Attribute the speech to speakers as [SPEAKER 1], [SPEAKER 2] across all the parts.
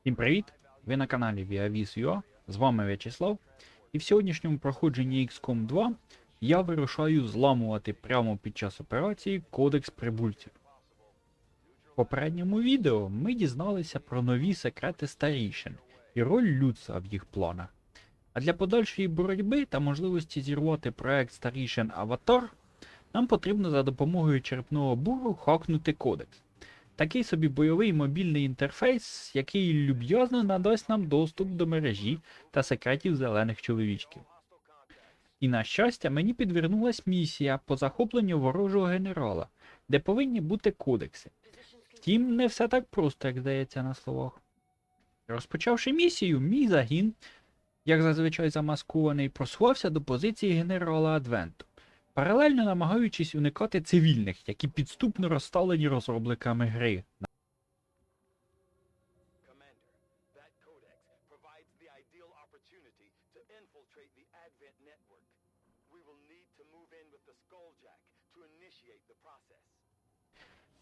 [SPEAKER 1] Всім привіт! Ви на каналі ViaVis.ua, з вами В'ячеслав. І в сьогоднішньому проходженні XCOM 2 я вирушаю зламувати прямо під час операції Кодекс прибульців. В попередньому відео ми дізналися про нові секрети старішин і роль Люца в їх планах. А для подальшої боротьби та можливості зірвати проект старішин Аватар, нам потрібно за допомогою черепного буру хакнути кодекс. Такий собі бойовий мобільний інтерфейс, який люб'язно надасть нам доступ до мережі та секретів зелених чоловічків. І на щастя, мені підвернулась місія по захопленню ворожого генерала, де повинні бути кодекси. Втім, не все так просто, як здається на словах. Розпочавши місію, мій загін, як зазвичай замаскований, просувався до позиції генерала Адвенту паралельно намагаючись уникати цивільних, які підступно розставлені розробниками гри.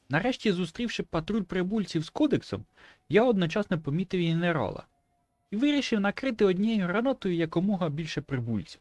[SPEAKER 1] Нарешті, зустрівши патруль прибульців з кодексом, я одночасно помітив генерала і вирішив накрити однією гранатою якомога більше прибульців.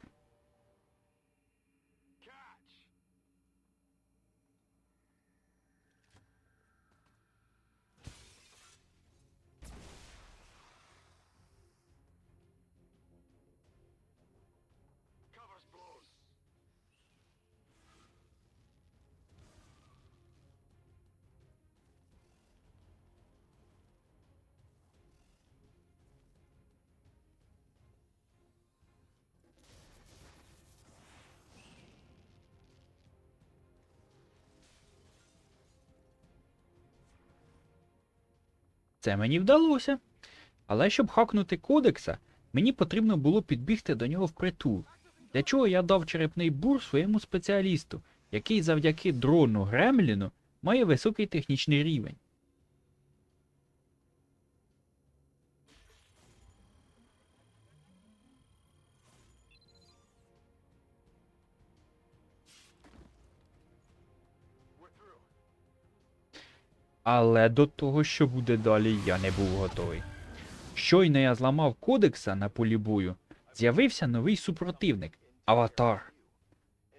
[SPEAKER 1] Це мені вдалося. Але щоб хакнути кодекса, мені потрібно було підбігти до нього впритул. Для чого я дав черепний бур своєму спеціалісту, який завдяки дрону Гремліну має високий технічний рівень. Але до того, що буде далі, я не був готовий. Щойно я зламав кодекса на полі бою, з'явився новий супротивник Аватар.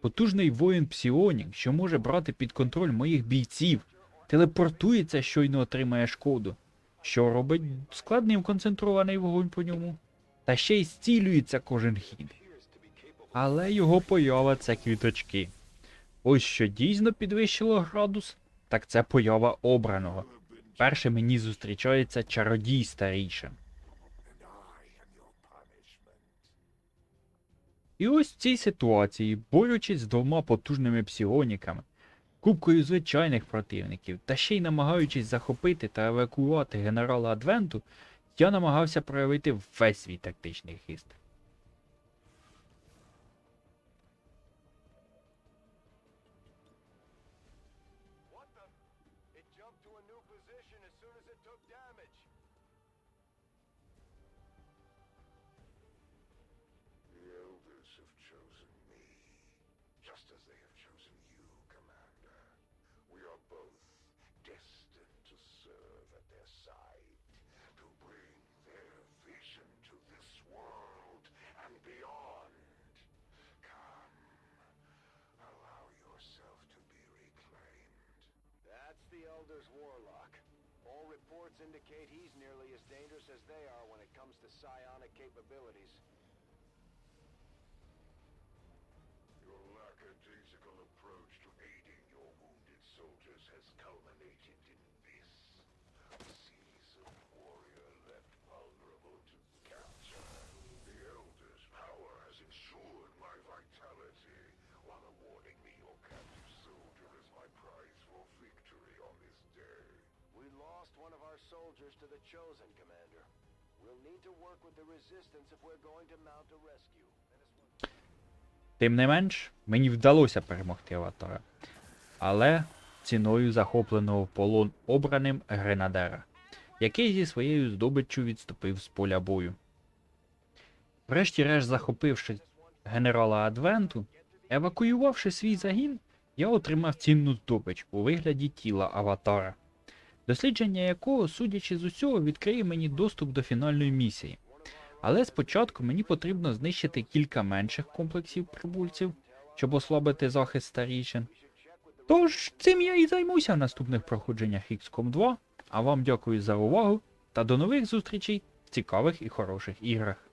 [SPEAKER 1] Потужний воїн Псіонік, що може брати під контроль моїх бійців, телепортується, щойно отримає шкоду, що робить складним концентрований вогонь по ньому, та ще й зцілюється кожен хід. Але його поява це квіточки. Ось що дійсно підвищило градус, так це поява обраного. Перше мені зустрічається чародій старішин. І ось в цій ситуації, борючись з двома потужними псіоніками, кубкою звичайних противників, та ще й намагаючись захопити та евакуювати генерала Адвенту, я намагався проявити весь свій тактичний хист.
[SPEAKER 2] Have chosen me, just as they have chosen you, Commander. We are both destined to serve at their side, to bring their vision to this world and beyond. Come, allow yourself to be reclaimed.
[SPEAKER 3] That's the Elder's Warlock. All reports indicate he's nearly as dangerous as they are when it comes to psionic capabilities. Soldiers to the Chosen, Commander. We'll need to work with the Resistance if we're going to mount a rescue.
[SPEAKER 1] Тим не менш, мені вдалося перемогти аватара, але ціною захопленого в полон обраним гренадера, який зі своєю здобиччю відступив з поля бою. Врешті-решт, захопивши генерала Адвенту, евакуювавши свій загін, я отримав цінну здобич у вигляді тіла аватара. Дослідження якого, судячи з усього, відкриє мені доступ до фінальної місії. Але спочатку мені потрібно знищити кілька менших комплексів прибульців, щоб ослабити захист старішин. Тож цим я і займуся в наступних проходженнях XCOM 2, а вам дякую за увагу та до нових зустрічей в цікавих і хороших іграх.